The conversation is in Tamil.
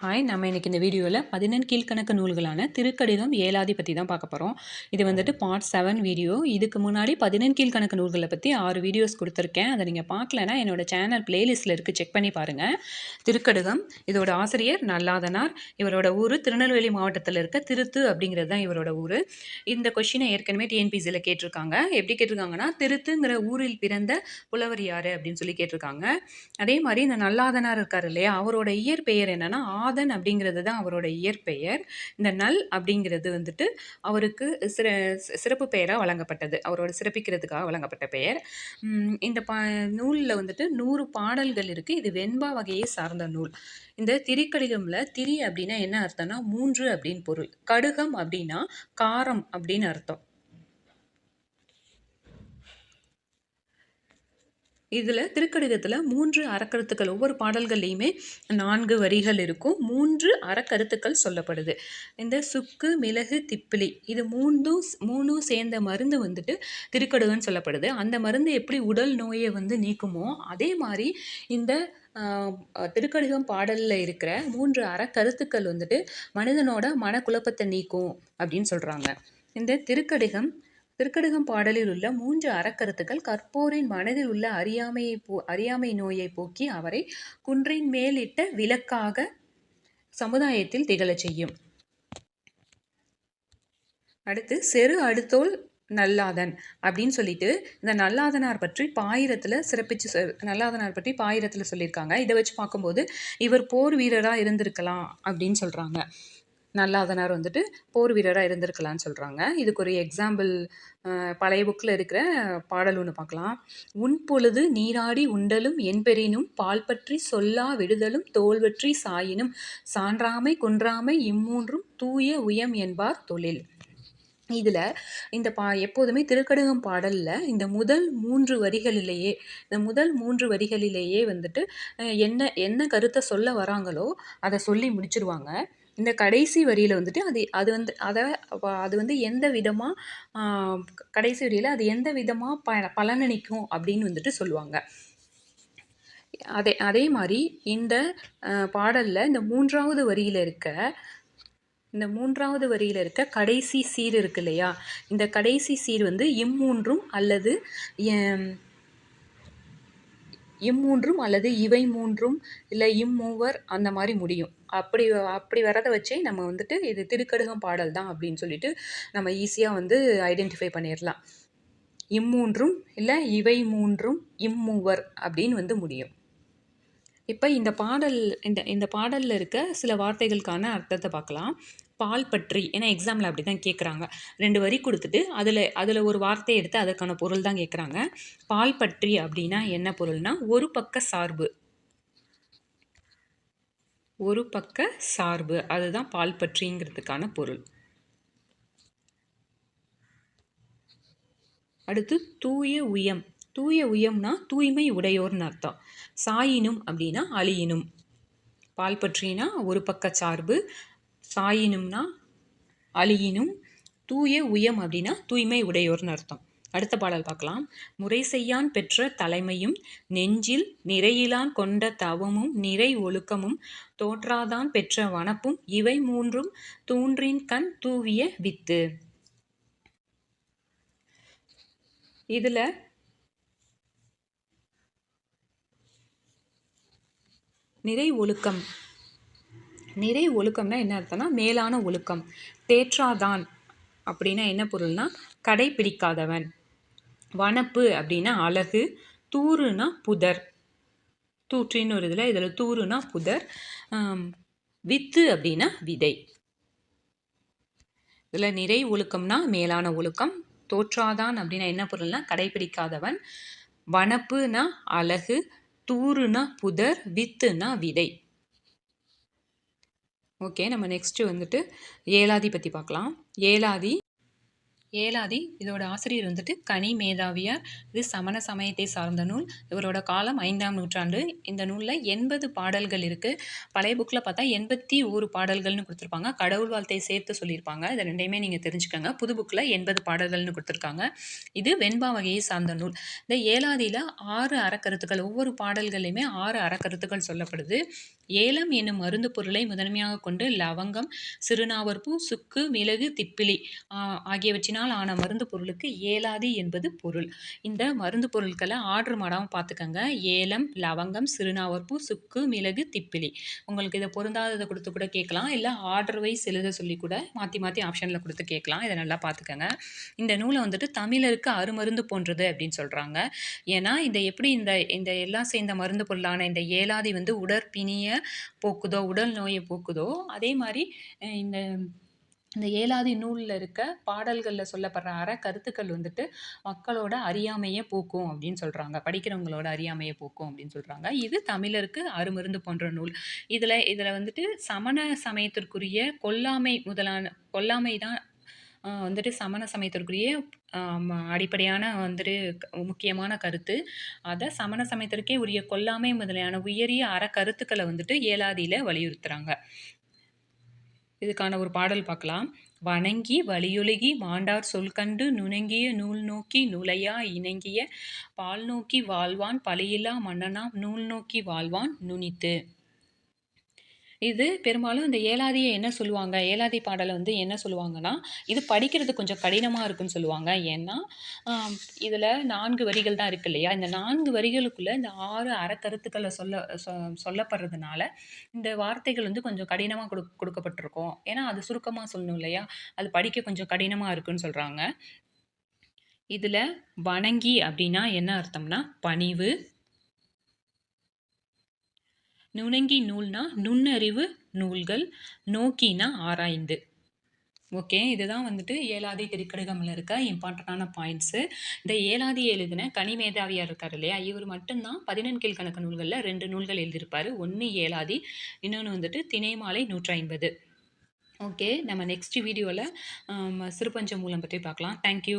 ஹாய் நம்ம இன்றைக்கி இந்த வீடியோவில் பதினெண் கீழ்கணக்கு நூல்களான திருக்கடிதம் ஏலாதி பற்றி தான் பார்க்க போகிறோம் இது வந்துட்டு பார்ட் செவன் வீடியோ இதுக்கு முன்னாடி பதினெண் கீழ்கணக்கு நூல்களை பற்றி ஆறு வீடியோஸ் கொடுத்துருக்கேன். அதை நீங்கள் பார்க்கலனா என்னோட சேனல் பிளேலிஸ்ட்டில் இருக்குது செக் பண்ணி பாருங்கள் திருக்கடுகம் இதோட ஆசிரியர் நல்லாதனார். இவரோட ஊர் திருநெல்வேலி மாவட்டத்தில் இருக்க திருத்து அப்படிங்கிறது தான் இவரோட ஊர். இந்த கொஷினை ஏற்கனவே டிஎன்பிசியில் கேட்டிருக்காங்க. எப்படி கேட்டிருக்காங்கன்னா திருத்துங்கிற ஊரில் பிறந்த புலவர் யார் அப்படின்னு சொல்லி கேட்டிருக்காங்க. அதே மாதிரி இந்த நல்லாதனார் இருக்கார் இல்லையா? அவரோட இயற்பெயர் என்னென்னா நாதன் அப்படிங்கிறது தான் அவரோட இயற்பெயர். இந்த நல் அப்படிங்கிறது வந்துட்டு அவருக்கு சிற சிறப்பு பெயராக வழங்கப்பட்டது. அவரோட சிறப்பிக்கிறதுக்காக வழங்கப்பட்ட பெயர். இந்த பா நூலில் வந்துட்டு நூறு பாடல்கள் இருக்குது இது வெண்பா வகையை சார்ந்த நூல். இந்த திரிக்கடிகமில் திரி அப்படின்னா என்ன அர்த்தம்னா மூன்று அப்படின்னு பொருள். கடுகம் அப்படின்னா காரம் அப்படின்னு அர்த்தம். இதில் திருக்கடிதத்தில் மூன்று அறக்கருத்துக்கள் ஒவ்வொரு பாடல்கள்லையுமே நான்கு வரிகள் இருக்கும். மூன்று அறக்கருத்துக்கள் சொல்லப்படுது. இந்த சுக்கு மிளகு திப்பிலி இது மூன்றும் மூணும் சேர்ந்த மருந்து வந்துட்டு திருக்கடுகன்னு சொல்லப்படுது. அந்த மருந்து எப்படி உடல் நோயை வந்து நீக்குமோ அதே மாதிரி இந்த திருக்கடிகம் பாடலில் இருக்கிற மூன்று அறக்கருத்துக்கள் வந்துட்டு மனிதனோட மனக்குழப்பத்தை நீக்கும் அப்படின்னு சொல்கிறாங்க இந்த திருக்கடிகம் திருக்கடுகம் பாடலில் உள்ள மூன்று அறக்கருத்துக்கள் கற்போரின் மனதில் உள்ள அறியாமையை போ அறியாமை நோயை போக்கி அவரை குன்றின் மேலிட்ட விளக்காக சமுதாயத்தில் திகழச் செய்யும். அடுத்து செரு அடுத்தோல் நல்லாதன் அப்படின்னு சொல்லிட்டு இந்த நல்லாதனார் பற்றி பாயிரத்தில் சிறப்பிச்சு நல்லாதனார் பற்றி பாயிரத்தில் சொல்லியிருக்காங்க. இதை வச்சு பார்க்கும்போது இவர் போர் வீரராக இருந்திருக்கலாம் அப்படின்னு சொல்கிறாங்க நல்லாதனார் வந்துட்டு போர் வீரராக இருந்திருக்கலான்னு சொல்கிறாங்க இதுக்கு ஒரு எக்ஸாம்பிள் பழைய புக்கில் இருக்கிற பாடல் ஒன்று பார்க்கலாம். உன் பொழுது நீராடி உண்டலும் என்பெறினும் பால் பற்றி சொல்லா விடுதலும் தோல்வற்றி சாயினும் சான்றாமை குன்றாமை இம்மூன்றும் தூய உயம் என்பார் தொழில். இதில் இந்த பா எப்போதுமே திருக்கடுகம் பாடலில் இந்த முதல் மூன்று வரிகளிலேயே இந்த முதல் மூன்று வரிகளிலேயே வந்துட்டு என்ன என்ன கருத்தை சொல்ல வராங்களோ அதை சொல்லி முடிச்சிருவாங்க. இந்த கடைசி வரியில் வந்துட்டு அது அது வந்து அதை அது வந்து எந்த விதமாக கடைசி வரியில் அது எந்த விதமாக ப பலனளிக்கும் அப்படின்னு வந்துட்டு சொல்லுவாங்க. அதே அதே மாதிரி இந்த பாடலில் இந்த மூன்றாவது வரியில் இருக்க இந்த மூன்றாவது வரியில் இருக்க கடைசி சீர் இருக்கு இல்லையா? இந்த கடைசி சீர் வந்து இம்மூன்றும் அல்லது இம்மூன்றும் அல்லது இவை மூன்றும் இல்லை இம்மூவர் அந்த மாதிரி முடியும். அப்படி அப்படி வரதை வச்சே நம்ம வந்துட்டு இது திருக்கடுகம் பாடல் தான் அப்படின்னு சொல்லிட்டு நம்ம ஈஸியாக வந்து ஐடென்டிஃபை பண்ணிடலாம் இம்மூன்றும் இல்லை இவை மூன்றும் இம்மூவர் அப்படின்னு வந்து முடியும். இப்போ இந்த பாடல் இந்த இந்த பாடலில் இருக்க சில வார்த்தைகளுக்கான அர்த்தத்தை பார்க்கலாம். பால் பற்றி ஏன்னா எக்ஸாமில் அப்படி தான் கேட்குறாங்க ரெண்டு வரி கொடுத்துட்டு அதில் அதில் ஒரு வார்த்தையை எடுத்து அதற்கான பொருள் தான் கேட்குறாங்க பால் பற்றி அப்படின்னா என்ன பொருள்னா ஒரு பக்க சார்பு. ஒரு பக்க சார்பு அதுதான் பால் பற்றிங்கிறதுக்கான பொருள். அடுத்து தூய உயம். தூய உயம்னா தூய்மை உடையோர்னு அர்த்தம். சாயினும் அப்படின்னா அழியினும். பால் பற்றினா ஒரு பக்க சார்பு சாயினும்னா அழியினும் தூய உயம் அப்படின்னா தூய்மை உடையோர்னு அர்த்தம். அடுத்த பாடல் பார்க்கலாம். முறை செய்யான் பெற்ற தலைமையும் நெஞ்சில் நிறையிலான் கொண்ட தவமும் நிறை ஒழுக்கமும் தோற்றாதான் பெற்ற வனப்பும் இவை மூன்றும் தூன்றின் கண் தூவிய வித்து. இதில் நிறை ஒழுக்கம் நிறை ஒழுக்கம்னா என்ன அர்த்தம்னா மேலான ஒழுக்கம். தேற்றாதான் அப்படின்னா என்ன பொருள்னா கடைப்பிடிக்காதவன். வனப்பு அப்படின்னா அழகு தூறுனா புதர். தூற்றின்னு ஒரு இதில் இதில் தூறுனா புதர். வித்து அப்படின்னா விதை. இதில் நிறை ஒழுக்கம்னா மேலான ஒழுக்கம். தோற்றாதான் அப்படின்னா என்ன பொருள்னா கடைபிடிக்காதவன் வனப்புனா அழகு தூறுனா புதர் வித்துனா விதை. ஓகே நம்ம நெக்ஸ்ட்டு வந்துட்டு ஏலாதி பற்றி பார்க்கலாம். ஏலாதி ஏலாதி இதோட ஆசிரியர் வந்துட்டு கனி மேதாவியார். இது சமண சமயத்தை சார்ந்த நூல். இவரோட காலம் ஐந்தாம் நூற்றாண்டு. இந்த நூலில் எண்பது பாடல்கள் இருக்குது பழைய புக்கில் பார்த்தா எண்பத்தி ஒரு பாடல்கள்னு கொடுத்துருப்பாங்க. கடவுள் வாழ்த்தை சேர்த்து சொல்லியிருப்பாங்க. இதை ரெண்டையுமே நீங்கள் தெரிஞ்சுக்கோங்க. புது புக்கில் எண்பது பாடல்கள்னு கொடுத்துருக்காங்க. இது வெண்பா வகையை சார்ந்த நூல். இந்த ஏலாதியில் ஆறு அறக்கருத்துக்கள் ஒவ்வொரு பாடல்கள்லையுமே ஆறு அறக்கருத்துக்கள் சொல்லப்படுது. ஏலம் என்னும் மருந்து பொருளை முதன்மையாக கொண்டு லவங்கம் சிறுநாவற்பூ சுக்கு மிளகு திப்பிலி ஆகியவற்றின் ஆகியவற்றினால் ஆன மருந்து பொருளுக்கு ஏலாதி என்பது பொருள். இந்த மருந்து பொருட்களை ஆர்டர் மாடாமல் பார்த்துக்கோங்க. ஏலம் லவங்கம் சிறுநாவற்பூ சுக்கு மிளகு திப்பிலி. உங்களுக்கு இதை பொருந்தாததை கொடுத்து கூட கேட்கலாம். இல்லை ஆர்டர் வைஸ் எழுத சொல்லி கூட மாற்றி மாற்றி ஆப்ஷனில் கொடுத்து கேட்கலாம். இதை நல்லா பார்த்துக்கோங்க. இந்த நூலை வந்துட்டு தமிழருக்கு அருமருந்து போன்றது அப்படின்னு சொல்கிறாங்க ஏன்னா இந்த எப்படி இந்த இந்த எல்லாம் சேர்ந்த மருந்து பொருளான இந்த ஏலாதி வந்து உடற்பிணியை போக்குதோ உடல் நோயை போக்குதோ அதே மாதிரி இந்த இந்த ஏலாதி நூலில் இருக்க பாடல்களில் சொல்லப்படுற அற கருத்துக்கள் வந்துட்டு மக்களோட அறியாமையை போக்கும் அப்படின்னு சொல்கிறாங்க படிக்கிறவங்களோட அறியாமையை போக்கும் அப்படின்னு சொல்கிறாங்க இது தமிழருக்கு அருமருந்து போன்ற நூல். இதில் இதில் வந்துட்டு சமண சமயத்திற்குரிய கொல்லாமை முதலான கொல்லாமை தான் வந்துட்டு சமண சமயத்திற்குரிய அடிப்படையான வந்துட்டு முக்கியமான கருத்து. அதை சமண சமயத்திற்கே உரிய கொல்லாமை முதலியான உயரிய அற கருத்துக்களை வந்துட்டு ஏலாதியில் வலியுறுத்துகிறாங்க இதுக்கான ஒரு பாடல் பார்க்கலாம். வணங்கி வலியொழுகி மாண்டார் சொல் கண்டு நுணங்கிய நூல் நோக்கி நுழையா இணங்கிய? பால் நோக்கி வாழ்வான் பழியில்லா மன்னனாம் நூல் நோக்கி வாழ்வான் நுனித்து இது பெரும்பாலும் இந்த ஏலாதியை என்ன சொல்லுவாங்க? ஏலாதி பாடலை வந்து என்ன சொல்லுவாங்கன்னா இது படிக்கிறது கொஞ்சம் கடினமாக இருக்குன்னு சொல்லுவாங்க. ஏன்னா இதில் நான்கு வரிகள் தான் இருக்கு இல்லையா? இந்த நான்கு வரிகளுக்குள்ளே இந்த ஆறு அறக்கருத்துக்களை சொல்ல சொல்லப்படுறதுனால இந்த வார்த்தைகள் வந்து கொஞ்சம் கடினமாக கொடு கொடுக்கப்பட்டிருக்கும். ஏன்னா அது சுருக்கமாக சொல்லணும் இல்லையா? அது படிக்க கொஞ்சம் கடினமாக இருக்குன்னு சொல்கிறாங்க இதில் வணங்கி அப்படின்னா என்ன அர்த்தம்னா பணிவு நுணங்கி நூல்னா நுண்ணறிவு நூல்கள் நோக்கினா ஆராய்ந்து. ஓகே இதுதான் வந்துட்டு ஏழாதி திருக்கடுகமில் இருக்க இம்பார்ட்டண்ட்டான பாயிண்ட்ஸு. இந்த ஏழாதி எழுதின கனிமேதாவியார் இருக்கார் இல்லையா? இவர் மட்டும்தான் பதினெண் கீழ்கணக்கு நூல்களில் ரெண்டு நூல்கள் எழுதியிருப்பார். ஒன்று ஏழாதி இன்னொன்று வந்துட்டு திணைமாலை நூற்றி ஐம்பது ஓகே நம்ம நெக்ஸ்ட் வீடியோவில் சிறுபஞ்ச மூலம் பற்றி பார்க்கலாம். தேங்க்யூ